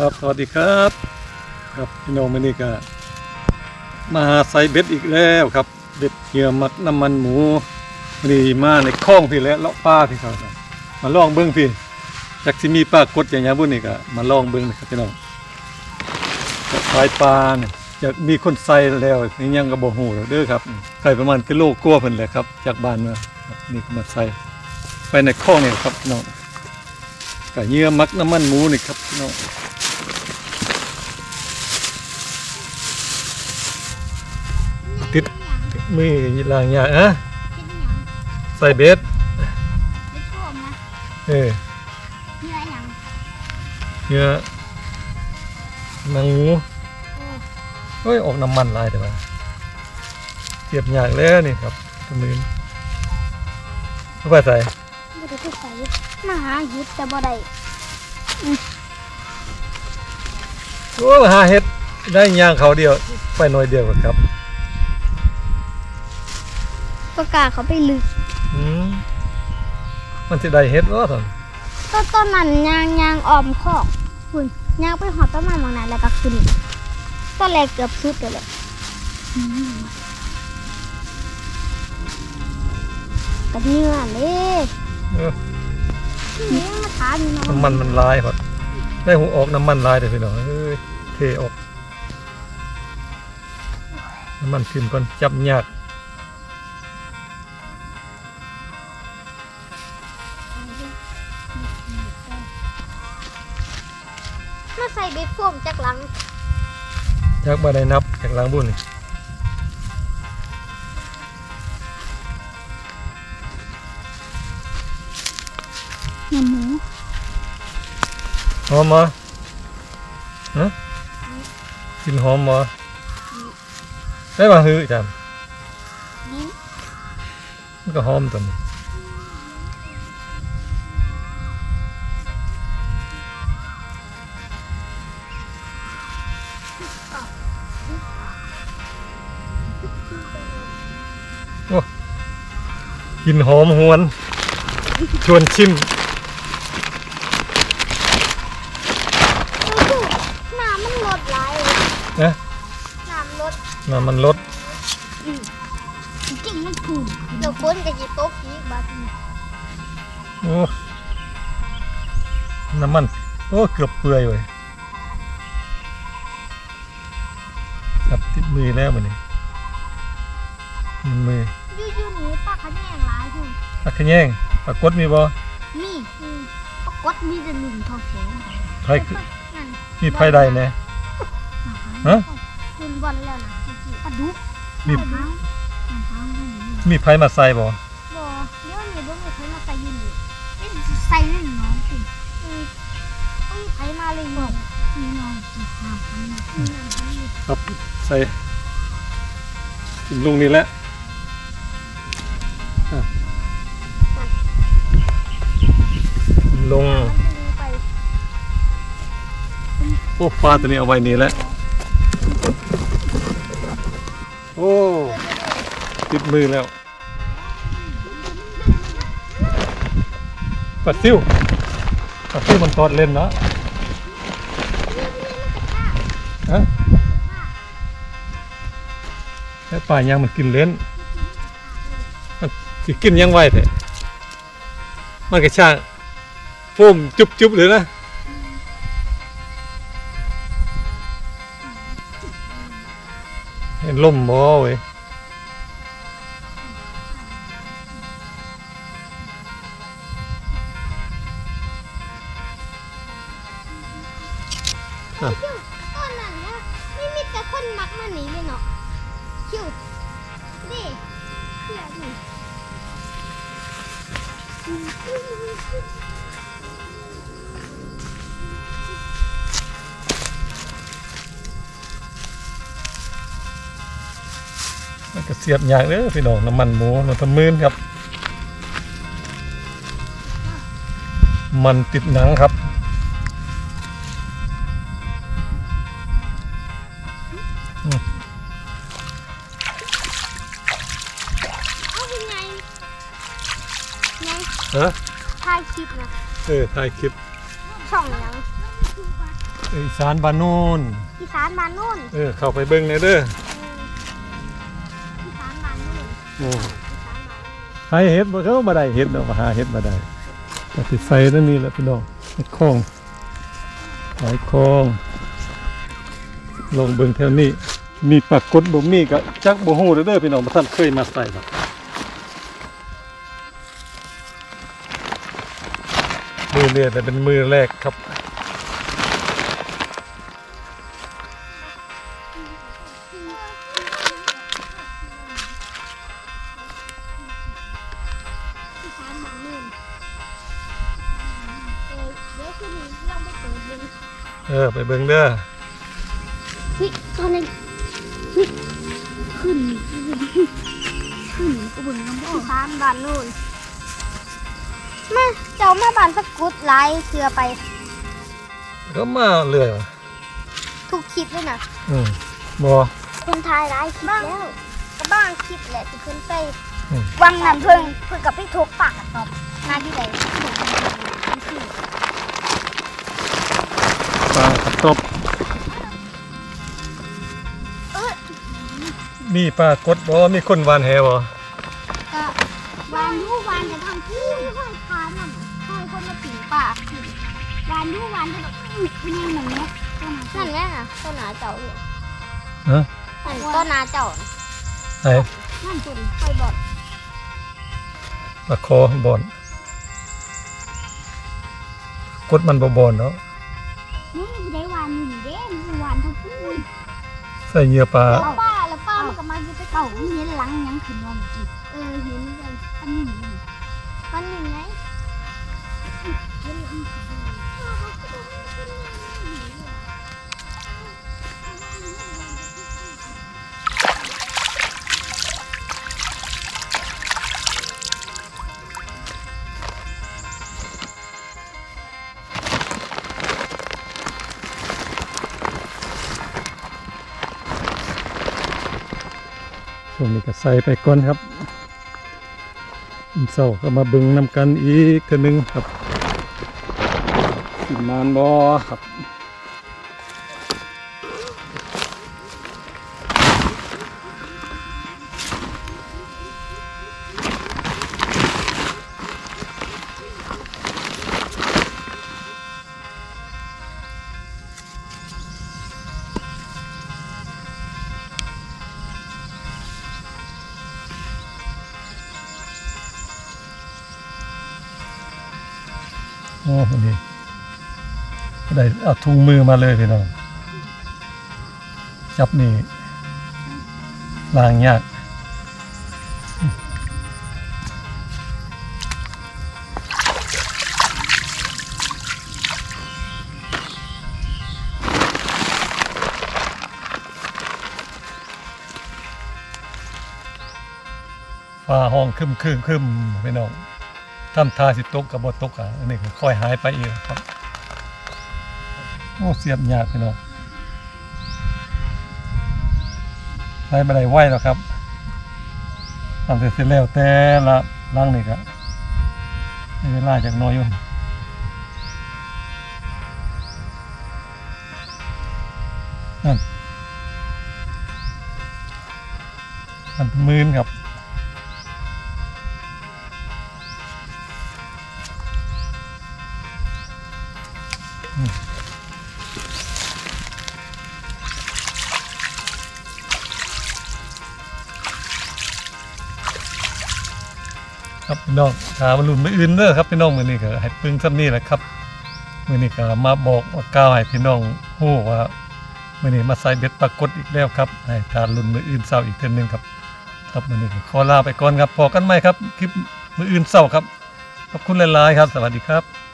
ครับสวัสดีครับ ครับพี่น้องมื่อนี้ก็มาหาไซเบ็ดอีกแล้วครับ เบ็ดเหยื่อมัดน้ำมันหมูมื่อนี้มาในคลองพี่และเลาะป้าพี่ครับมาลองเบิ้งพี่จากที่มีปลากดอย่างนี้บุ่นนี่ก็มาลองเบิ้งนะครับพี่น้องสายปลาเนี่ยจะมีคนใส่แล้วนี่ยังกระบอกหูเด้อครับใส่ประมาณกิโลกว่าเพิ่นแหละครับ จากบ้านมานี่ก็มาใส่ไปในคลองนี่ครับพี่น้องกับเหยื่อมักน้ำมันหมูนี่ครับพี่น้อง มือลางยาอะใส่เบ็ดเออเนื้อหนังหมูเฮ้ยออกน้ำมันหลายแต่ว่าเทียบยากแล้วนี่ครับตัวมือเข้าไปใส่มาหาหยิบแต่บ่ได้โอ้หาเห็ดได้ยางเขาเดียว ไปหน่อยเดียวก็ครับ ประกาศเขาไปลึกอืมมันจะได้เห็ดวะท่านต้นต้นนั้นยางยางออมคอกคุณยางไปหอดต้นมันบางนั้นแล้วก็ขึ้นต้นแรกเกือบสุดเลยแหละอืมกระเนื้อเลยเออนี่ยังมาถามอยู่เนาะน้ำมันมันลายพอดได้หูออกน้ำมันลายเดี๋ยวพี่น้องเอ้ยเทออกน้ำมันขึ้นก่อนจับยาก ใส่เบ็ดโฟมจากหลังจากบ่ได้นับจากหล้างบุญนี่เนื้อหมูหอมมาฮะกินหอมมาได้มาฮือจามนี่มันก็หอมตัวนี้ กินหอมหวน ชวนชิม น้ำมันลดหลายเลยนะ น้ำลดน้ำมันลดจริงมันถูกเดี๋ยวคนก็จะตกอีกบาดนี้โอ้น้ำมัน โอ้ เกือบเปื่อยเลยจับติดมือแล้วมันนี่ มืออยู่อยู่ๆนี้ป้าเขาแย่งหลายคุณปากขะแยงปากกดมีบ่นี่ปรากฏมีแต่หนึ่งทองแข็งไผคือมีไผใดแน่ฮะคุณบอลแล้วนะปลาดุกมีปลาดุกน้ำพังมันนี่มีไผมาใส่บ่บ่เดี๋ยวนี้บ่มีใครมาใส่ยืนนี่นี่ใส่แน่นน้องคุณอืมบ่มีใครมาเลยน้องนี่น้องจิบน้ำพังนี่น้ำพังนี่ครับใส่กินลุงนี่แหละอะ ลง โอ้ปลาตัวนี้เอาไว้นี่แหละ โอ้ ติดมือแล้วปลาซิวปลาซิวมันตอดเล่นเนาะฮะแค่ปลายังมันกินเล่น สิกินยังไวเถอะมันก็ช่างโฟมจุบๆเลยนะเห็นล่มบ่เว้ยอะคิวต้นนั้นนะไม่มีแต่คนมักมาหนีเลยเนาะคิวนี่เพื่อนนี่ มันก็เสียบยางเด้อพี่น้องน้ำมันหมูมันทำมื่นครับ มันติดหนังครับ ฮะถ่ายคลิปนะเออถ่ายคลิปช่องยังเอออีสานบ้านโน่นอีสานบ้านนู่นเออเข้าไปเบิ่งหน่อยเด้ออีสานบ้านนู่นโอ้อีสานบ้านนู่นหาเห็ดบ่เขาบ่ได้เห็ดเนาะมาหาเห็ดบ่ได้ก็สิใส่นั่นนี่แหละพี่น้องเห็ดคองหอยคอง ลองเบิ่งแถวนี้ มีปรากฏบ่มีก็จักบ่ฮู้เด้อเด้อพี่น้องบ่ทันเคยมาใส่ดอก มือเนี่ยแต่เป็นมือแรกครับอีสานบ้านนู่นเออเดี๋ยวคืนนี้ลองไปเปิดดูเออ ไปเบิ่งเด้อเฮ้ยตอนนี้เฮ้ยขึ้น ขึ้นกูเบิ่งน้ำบ่อีสานบ้านนู่น มาเจ้ามาบ้านสกุดไลายเสือไปก็มาเรื่อยว่ะทุกคลิปเลยนะอืมบ่คนไทยไลายคลิปแล้วก็บ้างคลิปแหละที่เพิ่นไปอืม วังน้ำเพิ่งเพิ่งกับพี่ทุกปากกับตอบงานที่ไหนปลากระตบเออมีปลากดบ่มีคนหวานแหบ่ก็าวานยูวานจะแบบอื้อเป็นยังไงเนี้ยนั่นแหละน่ะต้นหนาเจ้าเนี่ยฮะนั่นต้นหนาเจ้าน่ะไหนนั่นคุณห้อยบอดปลาคอบอนกดมันบ่บอนเนาะมึงไม่ได้วานอยู่นี่เด้มึงวานทั้งคู่ใส่เหยื่อปลาแล้วป้าแล้วป้า ช่วงนี้ก็ใส่ไปก่อนครับเศร้าก็มาบึงนำกันอีกเทื่อนึงครับสิมานบ่ครับ อ้คนนี้ก็ได้เอาถุงมือมาเลยพี่น้องจับนี่ล้างยากฟ้าห้องคึมคึมคึมพี่น้อง ทำทาสิตกกับบตกอะอันนี้ก็ค่อยหายไปเอีกครับโอ้เสียบยากพี่น้องได้ไม่ได้ไหวหรอกครับทำเสร็จแล้วแต่ละล่างนี่ก็ใช้เวลาจากน้อยอยู่นั่นมันมื่นครับ ครับพี่น้องถามรุ่นไม่อื่นเด้อครับพี่น้องมือนี้ก็ให้ปึงซ้ำนี่แหละครับมือนี้ก็มาบอกว่ากล่าวให้พี่น้องฮู้ว่ามือนี้มาใส่เบ็ดปรากฏอีกแล้วครับให้ทานรุ่นมืออื่นเศร้าอีกเทื่อนึงครับครับมือนี้ก็ขอลาไปก่อนครับพอกันไหมครับคลิปมืออื่นเศร้าครับขอบคุณหลายๆครับ สวัสดีครับ